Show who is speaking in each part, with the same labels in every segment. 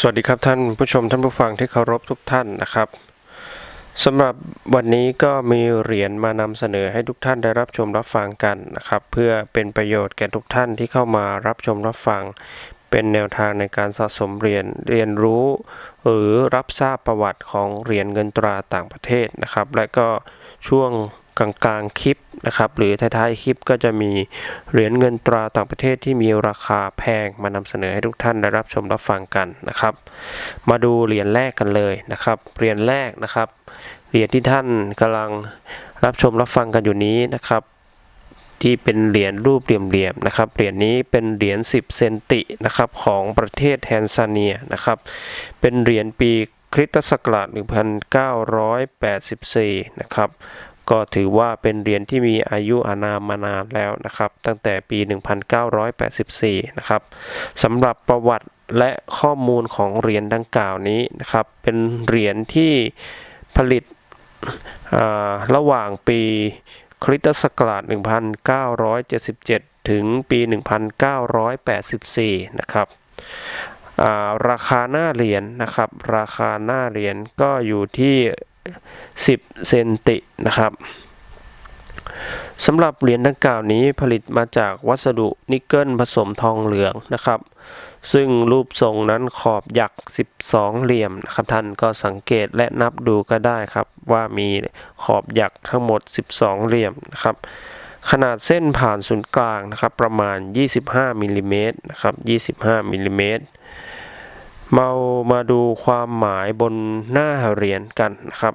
Speaker 1: สวัสดีครับท่านผู้ชมท่านผู้ฟังที่เคารพทุกท่านนะครับสำหรับวันนี้ก็มีเหรียญมานำเสนอให้ทุกท่านได้รับชมรับฟังกันนะครับ เพื่อเป็นประโยชน์แก่ทุกท่านที่เข้ามารับชมรับฟัง เป็นแนวทางในการสะสมเหรียญเรียนรู้ หรือรับทราบประวัติของเหรียญเงินตราต่างประเทศนะครับ และก็ช่วง กลางๆคลิปนะครับหรือท้ายๆคลิปก็จะมีเหรียญเงินตราต่างประเทศที่มีราคาแพงมานำเสนอให้ทุกท่านได้รับชมรับฟังกันนะครับ มาดูเหรียญแรกกันเลยนะครับเหรียญแรกนะครับเหรียญที่ท่านกำลังรับชมรับฟังกันอยู่นี้นะครับ ที่เป็นเหรียญรูปเหลี่ยมๆนะครับเหรียญนี้เป็นเหรียญ10 เซนตินะครับของประเทศแทนซาเนียนะครับเป็นเหรียญปีคริสตศักราช1984 นะครับ ก็ถือว่าเป็นเหรียญที่มีอายุอานามมานานแล้วนะครับ ตั้งแต่ปี 1984 นะครับสำหรับประวัติและข้อมูลของเหรียญดังกล่าวนี้นะครับ เป็นเหรียญที่ผลิตระหว่างปีคริสตศักราช 1977 ถึงปี 1984 นะครับาราคาหน้าเหรียญนะครับ ราคาหน้าเหรียญก็อยู่ที่ 10 เซนตินะครับสำหรับเหรียญดังกล่าวนี้ผลิตมาจากวัสดุนิกเกิลผสมทองเหลืองนะครับ ซึ่งรูปทรงนั้นขอบหยัก 12 เหลี่ยมนะครับท่านก็สังเกตและนับดูก็ได้ครับ ว่ามีขอบหยักทั้งหมด 12 เหลี่ยมนะครับ ขนาดเส้นผ่านศูนย์กลางนะครับประมาณ 25มิลลิเมตรนะครับ25มิลลิเมตร มามาดูความหมายบนหน้าเหรียญกันนะครับ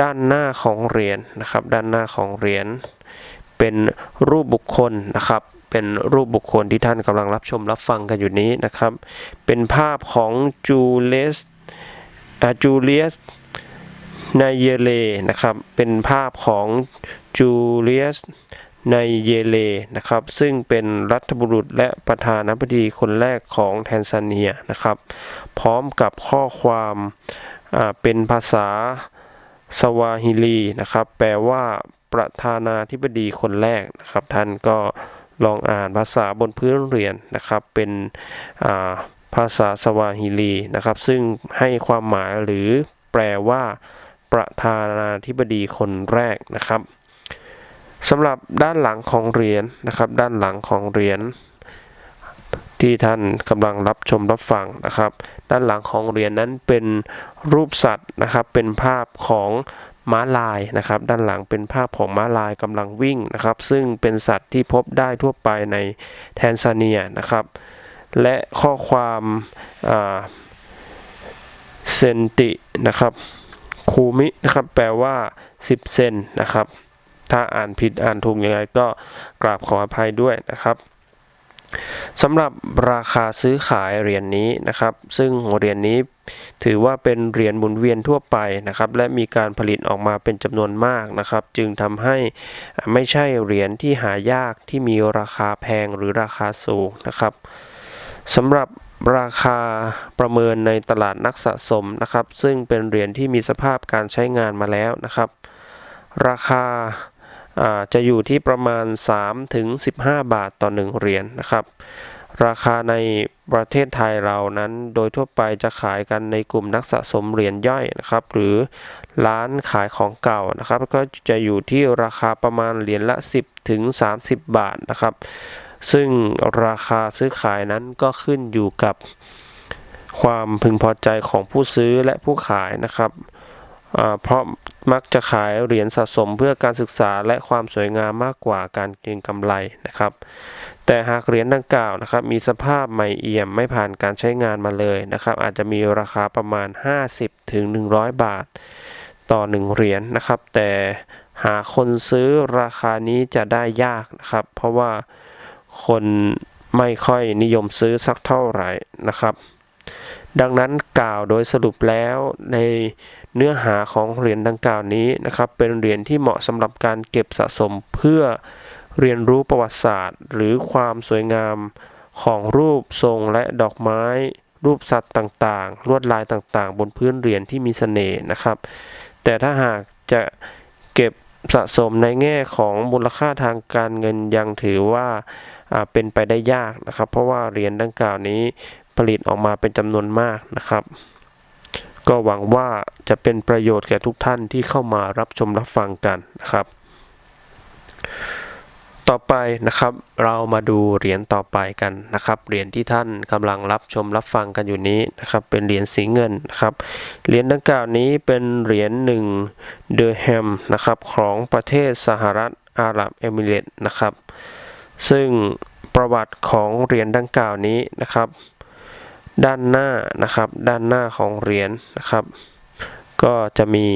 Speaker 1: ด้านหน้าของเหรียญนะครับ ด้านหน้าของเหรียญเป็นรูปบุคคลนะครับ เป็นรูปบุคคลที่ท่านกำลังรับชมรับฟังกันอยู่นี้นะครับ เป็นภาพของจูเลสจูเลียสนายเยเลนะครับ เป็นภาพของจูเลียส ในเยเลนะครับ ซึ่งเป็นรัฐบุรุษและประธานาธิบดีคนแรกของแทนซาเนียนะครับ พร้อมกับข้อความเป็นภาษาสวาฮิลีนะครับ แปลว่าประธานาธิบดีคนแรกนะครับ ท่านก็ลองอ่านภาษาบนพื้นเรียนนะครับ เป็นาภาษาสวาฮิลีนะครับ ซึ่งให้ความหมายหรือแปลว่า ประธานาธิบดีคนแรกนะครับ สำหรับด้านหลังของเหรียญนะครับ ด้านหลังของเหรียญที่ท่านกำลังรับชมรับฟังนะครับ ด้านหลังของเหรียญนั้นเป็นรูปสัตว์นะครับ เป็นภาพของม้าลายนะครับ ด้านหลังเป็นภาพของม้าลายกำลังวิ่งนะครับ ซึ่งเป็นสัตว์ที่พบได้ทั่วไปในแทนซาเนียนะครับ และข้อความเซนตินะครับคูมินะครับแปลว่า 10 เซนนะครับ ถ้าอ่านผิดอ่านถูกยังไงก็กราบขออภัยด้วยนะครับสำหรับราคาซื้อขายเหรียญนนี้นะครับ ซึ่งเหรียญนนี้ถือว่าเป็นเหรียญหมุนเวียนทั่วไปนะครับ และมีการผลิตออกมาเป็นจำนวนมากนะครับ จึงทำให้ไม่ใช่เหรียญที่หายากที่มีราคาแพงหรือราคาสูงนะครับสำหรับราคาประเมินในตลาดนักสะสมนะครับ ซึ่งเป็นเหรียญที่มีสภาพการใช้งานมาแล้วนะครับ ราคา จะอยู่ที่ประมาณ 3 ถึง 15 บาทต่อ 1 เหรียญนนะครับ ราคาในประเทศไทยเรานั้นโดยทั่วไปจะขายกันในกลุ่มนักสะสมเหรียญย่อยนะครับ หรือร้านขายของเก่านะครับ ก็จะอยู่ที่ราคาประมาณเหรียญละ 10 ถึง 30 บาทนะครับ ซึ่งราคาซื้อขายนั้นก็ขึ้นอยู่กับความพึงพอใจของผู้ซื้อและผู้ขายนะครับ เพราะมักจะขายเหรียญสะสมเพื่อการศึกษาและความสวยงามมากกว่าการเก็งกำไรนะครับ แต่หากเหรียญดังกล่าวนะครับมีสภาพใหม่เอี่ยมไม่ผ่านการใช้งานมาเลยนะครับ อาจจะมีราคาประมาณ 50 ถึง 100 บาท ต่อ 1 เหรียญนนะครับ แต่หาคนซื้อราคานี้จะได้ยากนะครับ เพราะว่าคนไม่ค่อยนิยมซื้อสักเท่าไหร่นะครับ ดังนั้นกล่าวโดยสรุปแล้วใน เนื้อหาของเหรียญดังกล่าวนี้นะครับ เป็นเหรียญที่เหมาะสำหรับการเก็บสะสมเพื่อเรียนรู้ประวัติศาสตร์ หรือความสวยงามของรูปทรงและดอกไม้ รูปสัตว์ต่างๆ ลวดลายต่างๆ บนพื้นเหรียญที่มีเสน่ห์นะครับ แต่ถ้าหากจะเก็บสะสมในแง่ของมูลค่าทางการเงินยังถือว่าเป็นไปได้ยากนะครับ เพราะว่าเหรียญดังกล่าวนี้ผลิตออกมาเป็นจำนวนมากนะครับ ก็หวังว่าจะเป็นประโยชน์แก่ทุกท่านที่เข้ามารับชมรับฟังกันนะครับ ต่อไปนะครับเรามาดูเหรียญต่อไปกันนะครับเหรียญที่ท่านกำลังรับชมรับฟังกันอยู่นี้นะครับเป็นเหรียญสีเงินนะครับเหรียญดังกล่าวนี้เป็นเหรียญหนึ่งเดอร์แฮมนะครับของประเทศสหรัฐอาหรับเอมิเรต์นะครับ ซึ่งประวัติของเหรียญดังกล่าวนี้นะครับ ด้านหน้านะครับ ด้านหน้าของเหรียญนะครับ ก็จะมี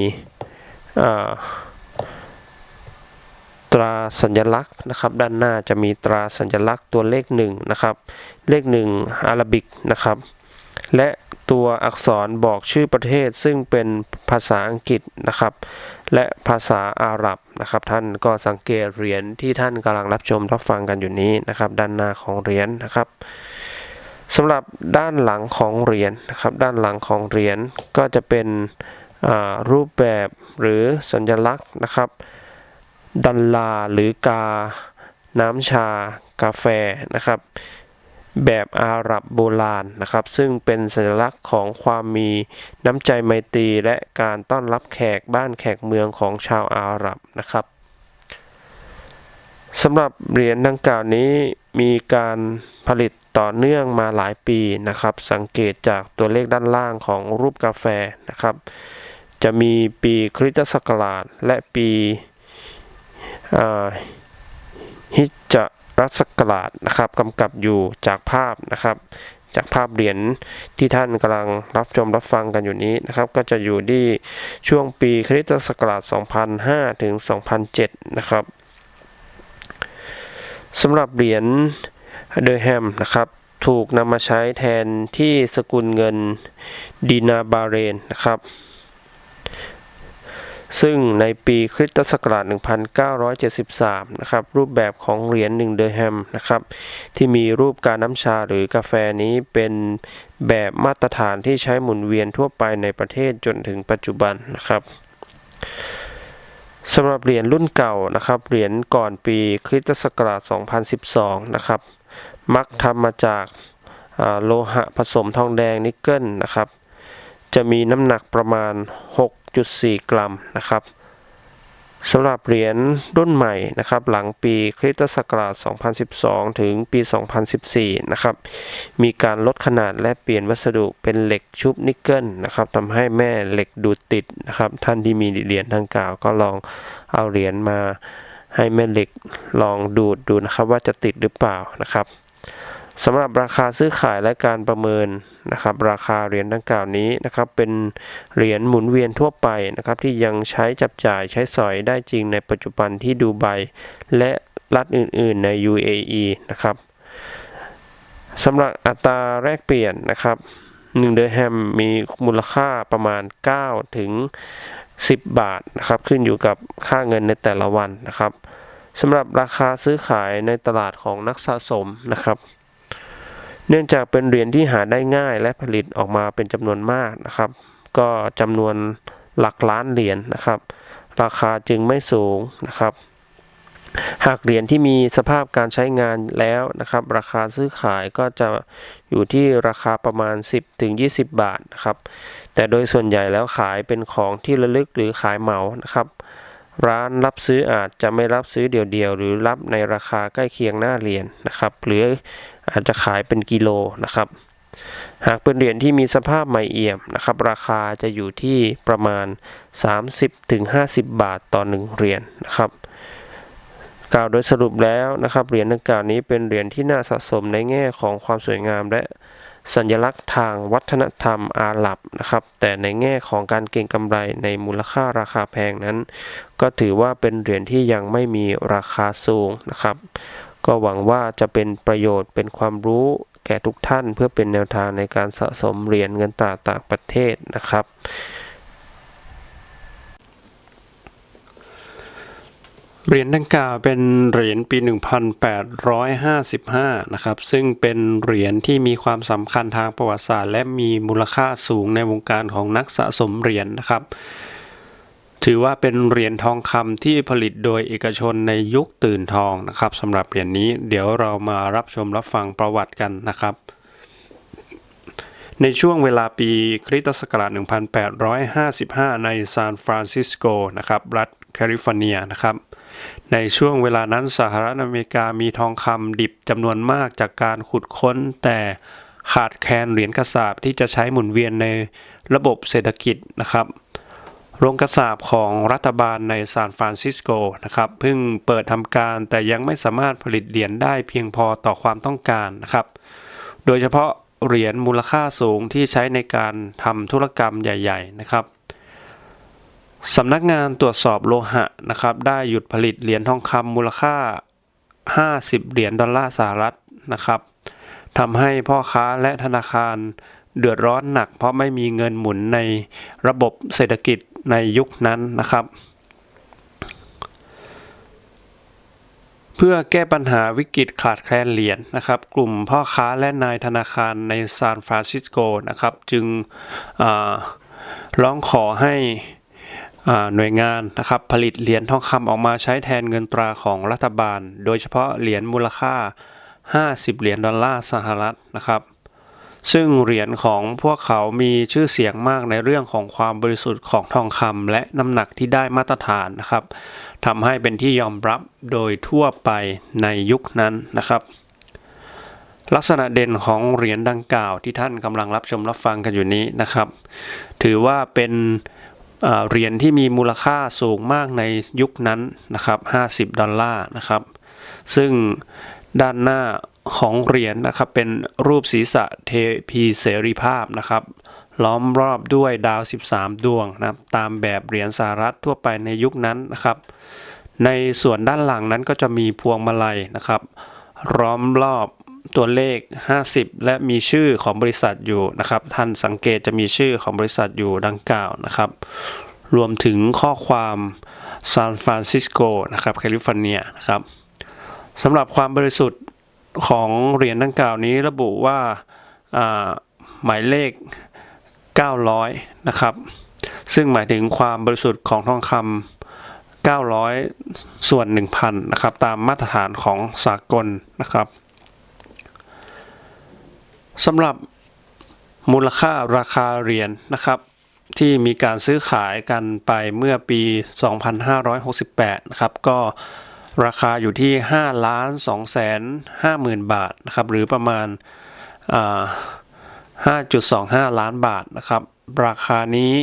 Speaker 1: ตราสัญลักษณ์นะครับ ด้านหน้าจะมีตราสัญลักษณ์ตัวเลขหนึ่งนะครับ เลขหนึ่งอารบิกนะครับ และตัวอักษรบอกชื่อประเทศซึ่งเป็นภาษาอังกฤษนะครับ และภาษาอาหรับนะครับ ท่านก็สังเกตเหรียญที่ท่านกำลังรับชมรับฟังกันอยู่นี้นะครับ ด้านหน้าของเหรียญนะครับ สำหรับด้านหลังของเหรียญนะครับ ด้านหลังของเหรียญก็จะเป็นรูปแบบหรือสัญลักษณ์นะครับดันลาหรือกา น้ำชา กาแฟนะครับ แบบอาหรับโบราณนะครับ ซึ่งเป็นสัญลักษณ์ของความมีน้ำใจไมตรีและการต้อนรับแขกบ้านแขกเมืองของชาวอาหรับนะครับสำหรับเหรียญดังกล่าวนี้ มีการผลิตต่อเนื่องมาหลายปีนะครับ สังเกตจากตัวเลขด้านล่างของรูปกาแฟนะครับ จะมีปีคริสตศักราชและปีฮิจรัสกราชนะครับกำกับอยู่จากภาพนะครับ จากภาพเหรียญที่ท่านกำลังรับชมรับฟังกันอยู่นี้นะครับ ก็จะอยู่ที่ช่วงปีคริสตศักราช 2005 ถึง 2007 นะครับ สำหรับเหรียญเดอร์แฮมนะครับถูกนำมาใช้แทนที่สกุลเงินดีนาบาเรนนะครับ ซึ่งในปีคริสตศักราช 1973 นะครับ รูปแบบของเหรียญ1เดอร์แฮมนะครับ ที่มีรูปการน้ำชาหรือกาแฟนี้เป็นแบบมาตรฐานที่ใช้หมุนเวียนทั่วไปในประเทศจนถึงปัจจุบันนะครับ สำหรับเหรียญรุ่นเก่านะครับ เหรียญก่อนปีคริสตศักราช 2012 นะครับ มักทำมาจากโลหะผสมทองแดงนิกเกิลนะครับ จะมีน้ำหนักประมาณ 6.4 กรัมนะครับ สำหรับเหรียญรุ่นใหม่นะครับหลังปีคริสตศักราช 2012 ถึงปี 2014 นะครับมีการลดขนาดและเปลี่ยนวัสดุเป็นเหล็กชุบนิกเกิลนะครับทำให้แม่เหล็กดูดติดนะครับท่านที่มีเหรียญดังกล่าวก็ลองเอาเหรียญมาให้แม่เหล็กลองดูดดูนะครับว่าจะติดหรือเปล่านะครับ สำหรับราคาซื้อขายและการประเมินนะครับ ราคาเหรียญดังกล่าวนี้นะครับ เป็นเหรียญหมุนเวียนทั่วไปนะครับ ที่ยังใช้จับจ่ายใช้สอยได้จริงในปัจจุบันที่ดูไบและรัฐอื่น ๆ ใน UAE นะครับสำหรับอัตราแลกเปลี่ยนนะครับ1เดอร์แฮมมีมูลค่าประมาณ 9 ถึง 10 บาทนะครับ ขึ้นอยู่กับค่าเงินในแต่ละวันนะครับสำหรับราคาซื้อขายในตลาดของนักสะสมนะครับ เนื่องจากเป็นเหรียญที่หาได้ง่ายและผลิตออกมาเป็นจำนวนมากนะครับ ก็จำนวนหลักล้านเหรียญนะครับ ราคาจึงไม่สูงนะครับ หากเหรียญที่มีสภาพการใช้งานแล้วนะครับ ราคาซื้อขายก็จะอยู่ที่ราคาประมาณ 10ถึง20 บาทนะครับ แต่โดยส่วนใหญ่แล้วขายเป็นของที่ระลึกหรือขายเหมานะครับร้านรับซื้ออาจจะไม่รับซื้อเดี่ยวๆ หรือรับในราคาใกล้เคียงหน้าเหรียญนะครับ หรือ อาจจะขายเป็นกิโลนะครับ หากเป็นเหรียญที่มีสภาพใหม่เอี่ยมนะครับ ราคาจะอยู่ที่ประมาณ 30-50 บาทต่อหนึ่งเหรียญนะครับกล่าวโดยสรุปแล้วนะครับเหรียญดังกล่าวนี้เป็นเหรียญที่น่าสะสมในแง่ของความสวยงามและสัญลักษณ์ทางวัฒนธรรมอาหรับนะครับ แต่ในแง่ของการเก็งกำไรในมูลค่าราคาแพงนั้น ก็ถือว่าเป็นเหรียญที่ยังไม่มีราคาสูงนะครับ ก็หวังว่าจะเป็นประโยชน์เป็นความรู้แก่ทุกท่านเพื่อเป็นแนวทางในการสะสมเหรียญเงินตราต่างประเทศนะครับ เหรียญดังกล่าวเป็นเหรียญปี 1855 นะครับ ซึ่งเป็นเหรียญที่มีความสำคัญทางประวัติศาสตร์ และมีมูลค่าสูงในวงการของนักสะสมเหรียญนะครับ ถือว่าเป็นเหรียญทองคำที่ผลิตโดยเอกชนในยุคตื่นทองนะครับสำหรับเหรียญนี้เดี๋ยวเรามารับชมรับฟังประวัติกันนะครับ ในช่วงเวลาปีคริสตศักราช 1855 ในซานฟรานซิสโกนะครับรัฐแคลิฟอร์เนียนะครับในช่วงเวลานั้นสหรัฐอเมริกามีทองคำดิบจำนวนมากจากการขุดค้น แต่ขาดแคลนเหรียญกระสาบที่จะใช้หมุนเวียนในระบบเศรษฐกิจนะครับ โรงกระสาบของรัฐบาลในซานฟรานซิสโกนะครับเพิ่งเปิดทำการแต่ยังไม่สามารถผลิตเหรียญได้เพียงพอต่อความต้องการนะครับ โดยเฉพาะเหรียญมูลค่าสูงที่ใช้ในการทำธุรกรรมใหญ่ ๆ นะครับสำนักงานตรวจสอบโลหะนะครับ ได้หยุดผลิตเหรียญทองคำมูลค่า 50 เหรียญดอลลาร์สหรัฐนะครับทำให้พ่อค้าและธนาคารเดือดร้อนหนัก เพราะไม่มีเงินหมุนในระบบเศรษฐกิจ ในยุคนั้นนะครับ เพื่อแก้ปัญหาวิกฤตขาดแคลนเหรียญนะครับ กลุ่มพ่อค้าและนายธนาคารในซานฟรานซิสโกนะครับ จึงร้องขอให้หน่วยงานนะครับผลิตเหรียญทองคำออกมาใช้แทนเงินตราของรัฐบาล โดยเฉพาะเหรียญมูลค่า 50 เหรียญดอลลาร์สหรัฐนะครับ ซึ่งเหรียญของพวกเขามีชื่อเสียงมากในเรื่องของความบริสุทธิ์ของทองคำและน้ำหนักที่ได้มาตรฐานนะครับทำให้เป็นที่ยอมรับโดยทั่วไปในยุคนั้นนะครับ ลักษณะเด่นของเหรียญดังกล่าวที่ท่านกำลังรับชมรับฟังกันอยู่นี้นะครับ ถือว่าเป็นเหรียญที่มีมูลค่าสูงมากในยุคนั้นนะครับ 50 ดอลลาร์นะครับ ซึ่งด้านหน้า ของเหรียญนะครับเป็นรูปศีรษะเทพีเสรีภาพนะครับ ล้อมรอบด้วยดาว 13 ดวงนะครับตามแบบเหรียญสหรัฐทั่วไปในยุคนั้นนะครับ ในส่วนด้านหลังนั้นก็จะมีพวงมาลัยนะครับล้อมรอบตัวเลข 50 และมีชื่อของบริษัทอยู่นะครับ ท่านสังเกตจะมีชื่อของบริษัทอยู่ดังกล่าวนะครับ รวมถึงข้อความซานฟรานซิสโกนะครับแคลิฟอร์เนียนะครับสำหรับความบริสุทธิ์ ของเหรียญดังกล่าวนี้ระบุว่าหมายเลข 900 นะครับ ซึ่งหมายถึงความบริสุทธิ์ของทองคำ900 ส่วน 1,000 นะครับ ตามมาตรฐานของสากลนะครับสำหรับมูลค่าราคาเหรียญนะครับ ที่มีการซื้อขายกันไปเมื่อปี 2568 นะครับ ก็ ราคาอยู่ที่5ล้าน2แสน5หมื่นบาทนะครับ หรือประมาณอ่า5.25 ล้านบาทนะครับ ราคานี้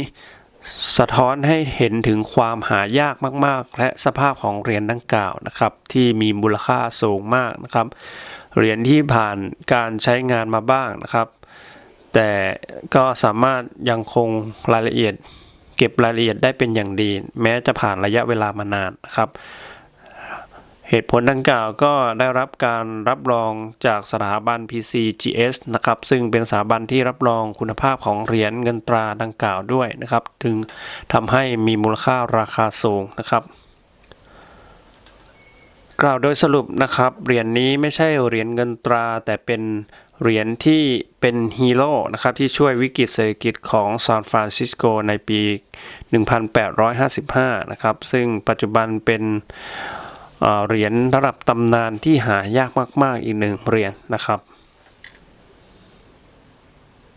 Speaker 1: สะท้อนให้เห็นถึงความหายากมาก ๆ และสภาพของเหรียญดังกล่าวนะครับ ที่มีมูลค่าสูงมากนะครับ เหรียญที่ผ่านการใช้งานมาบ้างนะครับ แต่ก็สามารถยังคงรายละเอียด เก็บรายละเอียดได้เป็นอย่างดี แม้จะผ่านระยะเวลามานานนะครับ เหตุผลดังกล่าวก็ได้รับการรับรองจากสถาบัน PCGS นะครับ ซึ่งเป็นสถาบันที่รับรองคุณภาพของเหรียญเงินตราดังกล่าวด้วยนะครับ ถึงทำให้มีมูลค่าราคาสูงนะครับกล่าวโดยสรุปนะครับ เหรียญนี้ไม่ใช่เหรียญเงินตราแต่เป็นเหรียญที่เป็นฮีโร่นะครับที่ช่วยวิกฤตเศรษฐกิจของซานฟรานซิสโกในปี 1855 นะครับ ซึ่งปัจจุบันเป็น เหรียญระดับตำนานที่หายากมาก ๆ อีกหนึ่งเหรียญนะครับ